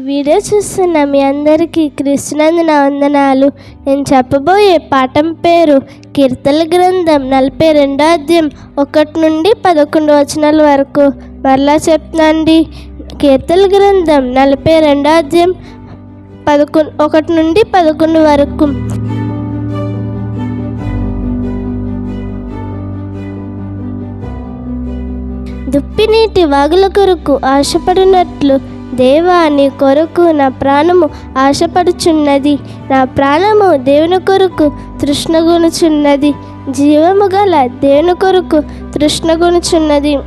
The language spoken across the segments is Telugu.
వీడియో చూస్తున్న మీ అందరికీ కృష్ణందున వందనాలు. నేను చెప్పబోయే పాఠం పేరు కీర్తల గ్రంథం నలభై రెండో అధ్యాయం ఒకటి నుండి పదకొండు వచనాల వరకు. మరలా చెప్తాండి కీర్తల గ్రంథం నలభై రెండో అధ్యాయం పదకొండు ఒకటి నుండి పదకొండు వరకు. దుప్పినీటి వాగుల కొరకు ఆశపడినట్లు దేవా నీ కొరకు నా ప్రాణము ఆశపడుచున్నది. నా ప్రాణము దేవుని కొరకు తృష్ణగునుచున్నది. జీవము గల దేవుని కొరకు తృష్ణగునుచున్నది.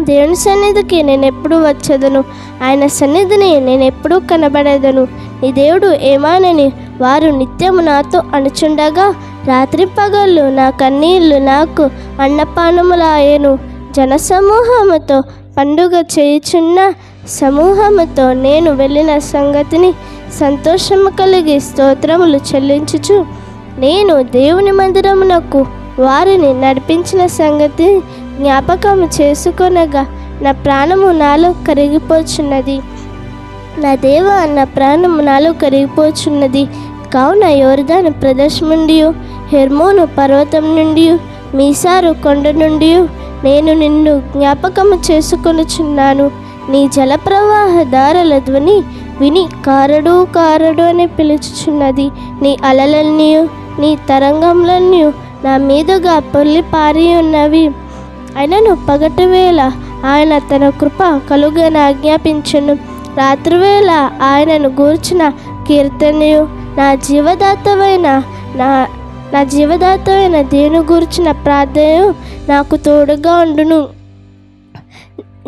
దేవుని సన్నిధికి నేను ఎప్పుడు వచ్చేదను. ఆయన సన్నిధిని నేను ఎప్పుడూ కనబడేదను. నీ దేవుడు ఏమానని వారు నిత్యము నాతో అనుచుండగా రాత్రి పగళ్ళు నా కన్నీళ్ళు నాకు అన్నపానములాయను. జనసమూహముతో పండుగ చేయుచున్న సమూహముతో నేను వెళ్ళిన సంగతిని సంతోషము కలిగి స్తోత్రములు చెల్లించుచు నేను దేవుని మందిరమునకు వారిని నడిపించిన సంగతి జ్ఞాపకము చేసుకొనగా నా ప్రాణము నాలో కరిగిపోచున్నది. నా దేవ నా ప్రాణము నాలో కరిగిపోచున్నది. కావున యోర్దాను ప్రదేశం నుండి హెర్మోను పర్వతం నుండి మీసారు కొండ నుండి నేను నిన్ను జ్ఞాపకము చేసుకొనుచున్నాను. నీ జలప్రవాహ దారల ధ్వని విని కారడు కారడు అని పిలుచుచున్నది. నీ అలలన్నీ నీ తరంగంలన్నీ నా మీదుగా పొల్లి పారి ఉన్నవి అయినను పగటి వేళ ఆయన తన కృప కలుగని ఆజ్ఞాపించను. రాత్రివేళ ఆయనను గూర్చిన కీర్తనయు నా జీవదాతమైన నా నా జీవదాతమైన దేని గూర్చిన ప్రార్థన నాకు తోడుగా ఉండును.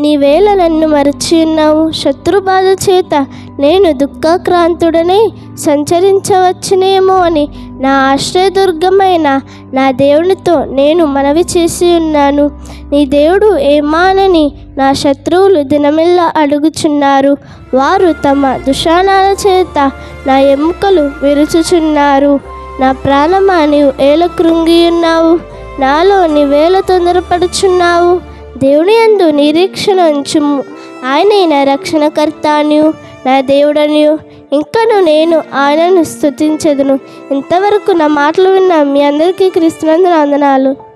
నీవేళ నన్ను మరచి ఉన్నావు. శత్రుబాధ చేత నేను దుఃఖాక్రాంతుడనై సంచరించవచ్చునేమో అని నా ఆశ్రయదుర్గమైన నా దేవునితో నేను మనవి చేసి ఉన్నాను. నీ దేవుడు ఏమానని నా శత్రువులు దినమిల్లా అడుగుచున్నారు. వారు తమ దుషానాల చేత నా ఎముకలు విరుచుచున్నారు. నా ప్రాణమా నీవు ఏల కృంగి ఉన్నావు నాలో నీవేళ తొందరపడుచున్నావు. దేవుని అందు నిరీక్షణ ఉంచుము. ఆయనే నా రక్షణకర్తాను నా దేవుడనియు. ఇంకను నేను ఆయనను స్థుతించదును ఇంతవరకు నా మాటలు విన్న మీ అందరికీ క్రీస్తునందు వందనాలు.